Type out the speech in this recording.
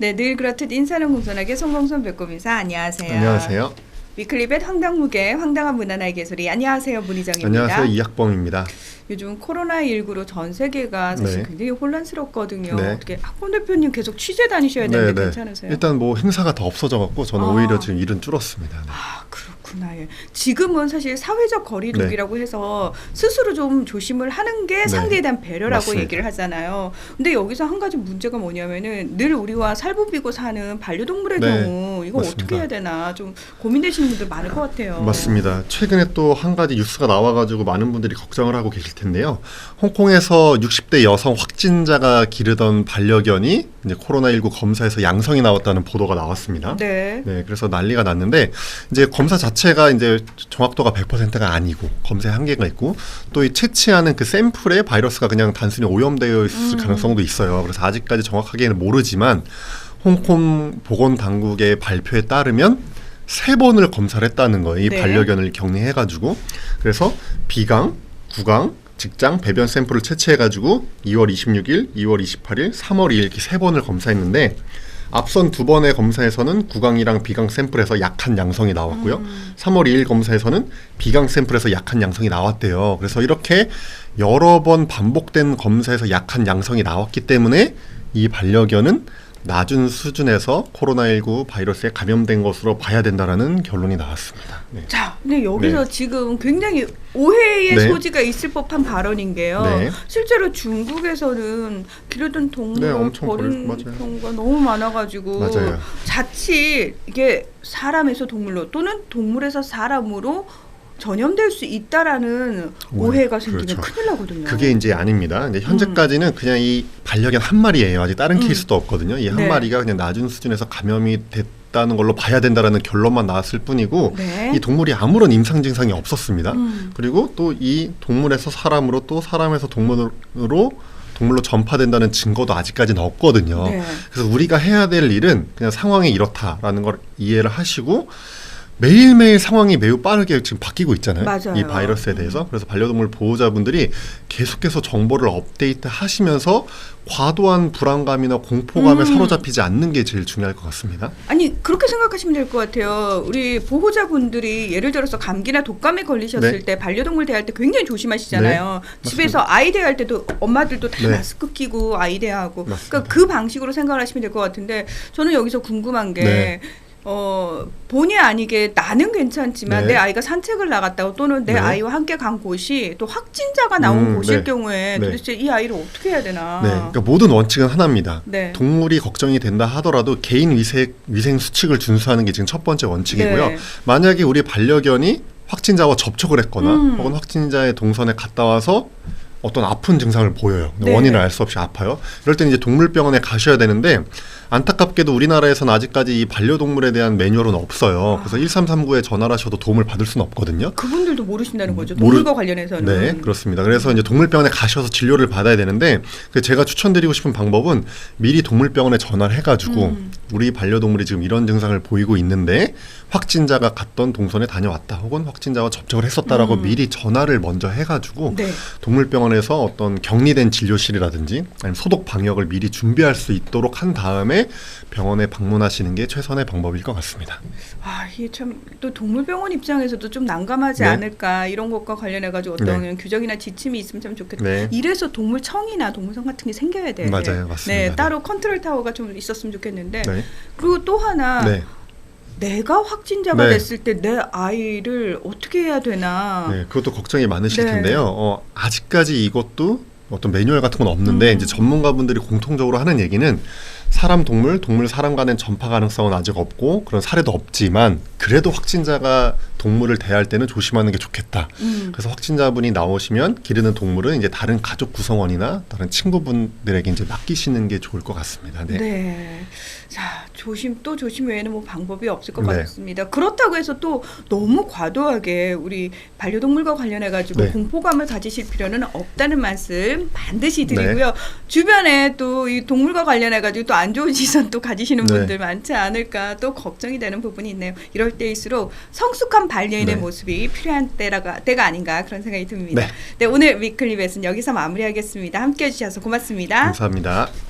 네, 늘 그렇듯 인사는 공손하게 송공선 배꼽 인사 안녕하세요. 안녕하세요. 위클리벳 황당무계 황당한 문화나의 개소리 안녕하세요 문희정입니다. 안녕하세요. 이학범입니다. 요즘 코로나 19로 전 세계가 사실 네. 굉장히 혼란스럽거든요. 네. 어떻게 학원 대표님 계속 취재 다니셔야 되는데 네, 네. 괜찮으세요? 일단 뭐 행사가 더 없어져 갖고 저는 아. 오히려 지금 일은 줄었습니다. 네. 아 그렇 구나. 예. 지금은 사실 사회적 거리두기라고 해서 스스로 좀 조심을 하는 게 네. 상대에 대한 배려라고 맞습니다. 얘기를 하잖아요. 근데 여기서 한 가지 문제가 뭐냐면은 늘 우리와 살부비고 사는 반려동물의 네. 경우 이거 맞습니다. 어떻게 해야 되나 좀 고민되시는 분들 많을 것 같아요. 맞습니다. 최근에 또 한 가지 뉴스가 나와가지고 많은 분들이 걱정을 하고 계실 텐데요. 홍콩에서 60대 여성 확진자가 기르던 반려견이 이제 코로나19 검사에서 양성이 나왔다는 보도가 나왔습니다. 네. 네, 그래서 난리가 났는데 이제 검사 자체가 이제 정확도가 100%가 아니고 검사에 한계가 있고 또 이 채취하는 그 샘플에 바이러스가 그냥 단순히 오염되어 있을 음. 가능성도 있어요. 그래서 아직까지 정확하게는 모르지만 홍콩 보건 당국의 발표에 따르면 세 번을 검사를 했다는 거예요. 이 네. 반려견을 격리해가지고 그래서 비강, 구강, 직장, 배변 샘플을 채취해가지고 2월 26일, 2월 28일, 3월 2일 이렇게 세 번을 검사했는데 앞선 두 번의 검사에서는 구강이랑 비강 샘플에서 약한 양성이 나왔고요. 음. 3월 2일 검사에서는 비강 샘플에서 약한 양성이 나왔대요. 그래서 이렇게 여러 번 반복된 검사에서 약한 양성이 나왔기 때문에 이 반려견은 낮은 수준에서 코로나19 바이러스에 감염된 것으로 봐야 된다라는 결론이 나왔습니다. 네. 자, 근데 여기서 지금 굉장히 오해의 네. 소지가 있을 법한 발언인 게요. 네. 실제로 중국에서는 기르던 동물을 네, 맞아요. 경우가 너무 많아가지고 맞아요. 자칫 이게 사람에서 동물로 또는 동물에서 사람으로 전염될 수 있다라는 오해. 오해 가 생기면 그렇죠. 큰일 나거든요. 그게 이제 아닙니다. 이제 현재까지는 그냥 이 반려견 한 마리예요. 아직 다른 음. 케이스도 없거든요. 이한 네. 마리가 그냥 낮은 수준에서 감염이 됐 다는 걸로 봐야 된다라는 결론만 나왔을 뿐이고 네. 이 동물이 아무런 임상 증상이 없었습니다. 음. 그리고 또 이 동물에서 사람으로 또 사람에서 동물로 동물로 전파된다는 증거도 아직까지는 없거든요. 네. 그래서 우리가 해야 될 일은 그냥 상황이 이렇다라는 걸 이해를 하시고 매일매일 상황이 매우 빠르게 지금 바뀌고 있잖아요. 맞아요. 이 바이러스에 대해서. 그래서 반려동물 보호자분들이 계속해서 정보를 업데이트 하시면서 과도한 불안감이나 공포감에 음. 사로잡히지 않는 게 제일 중요할 것 같습니다. 아니 그렇게 생각하시면 될 것 같아요. 우리 보호자분들이 예를 들어서 감기나 독감에 걸리셨을 네. 때 반려동물 대할 때 굉장히 조심하시잖아요. 네, 집에서 아이 대할 때도 엄마들도 다 네. 마스크 끼고 아이 대하고. 그러니까 그 방식으로 생각을 하시면 될 것 같은데 저는 여기서 궁금한 게 네. 어, 본의 아니게 나는 괜찮지만 네. 내 아이가 산책을 나갔다고 또는 내 네. 아이와 함께 간 곳이 또 확진자가 나온 음, 곳일 네. 경우에 네. 도대체 이 아이를 어떻게 해야 되나? 네, 그러니까 모든 원칙은 하나입니다. 네. 동물이 걱정이 된다 하더라도 개인 위생, 위생 수칙을 준수하는 게 지금 첫 번째 원칙이고요. 네. 만약에 우리 반려견이 확진자와 접촉을 했거나 음. 혹은 확진자의 동선에 갔다 와서 어떤 아픈 증상을 보여요. 네. 원인을 알 수 없이 아파요. 이럴 때는 이제 동물병원에 가셔야 되는데 안타깝게도 우리나라에서는 아직까지 이 반려동물에 대한 매뉴얼은 없어요. 그래서 1339에 전화를 하셔도 도움을 받을 수는 없거든요. 그분들도 모르신다는 거죠. 동물과 관련해서는. 네, 그렇습니다. 그래서 이제 동물병원에 가셔서 진료를 받아야 되는데 그 제가 추천드리고 싶은 방법은 미리 동물병원에 전화를 해가지고 음. 우리 반려동물이 지금 이런 증상을 보이고 있는데 확진자가 갔던 동선에 다녀왔다 혹은 확진자와 접촉을 했었다라고 음. 미리 전화를 먼저 해가지고 네. 동물병원 에서 어떤 격리된 진료실이라든지 아니면 소독 방역을 미리 준비할 수 있도록 한 다음에 병원에 방문하시는 게 최선의 방법일 것 같습니다. 아, 이게 참 또 동물병원 입장에서도 좀 난감하지 네. 않을까 이런 것과 관련해 가지고 어떤 규정이나 지침이 있으면 참 좋겠다. 네. 이래서 동물청이나 동물성 같은 게 생겨야 돼. 맞아요, 맞습니다. 네, 네. 따로 컨트롤 타워가 좀 있었으면 좋겠는데. 네. 그리고 또 하나 네. 내가 확진자가 네. 됐을 때 내 아이를 어떻게 해야 되나. 네, 그것도 걱정이 많으실 네. 텐데요. 어, 아직까지 이것도 어떤 매뉴얼 같은 건 없는데 음. 이제 전문가분들이 공통적으로 하는 얘기는 사람 동물 동물 사람 간의 전파 가능성은 아직 없고 그런 사례도 없지만 그래도 확진자가 동물을 대할 때는 조심하는 게 좋겠다. 음. 그래서 확진자분이 나오시면 기르는 동물은 이제 다른 가족 구성원이나 다른 친구분들에게 이제 맡기시는 게 좋을 것 같습니다. 네. 네. 자, 조심 또 조심 외에는 뭐 방법이 없을 것 네. 같습니다. 그렇다고 해서 또 너무 과도하게 우리 반려동물과 관련해 가지고 네. 공포감을 가지실 필요는 없다는 말씀 반드시 네. 드리고요. 주변에 또 이 동물과 관련해 가지고 또 안 좋은 시선 또 가지시는 네. 분들 많지 않을까 또 걱정이 되는 부분이 있네요. 이럴 때일수록 성숙한 반려인의 네. 모습이 필요한 때라가 때가 아닌가 그런 생각이 듭니다. 네. 네, 오늘 위클리벳은 여기서 마무리하겠습니다. 함께 해 주셔서 고맙습니다. 감사합니다.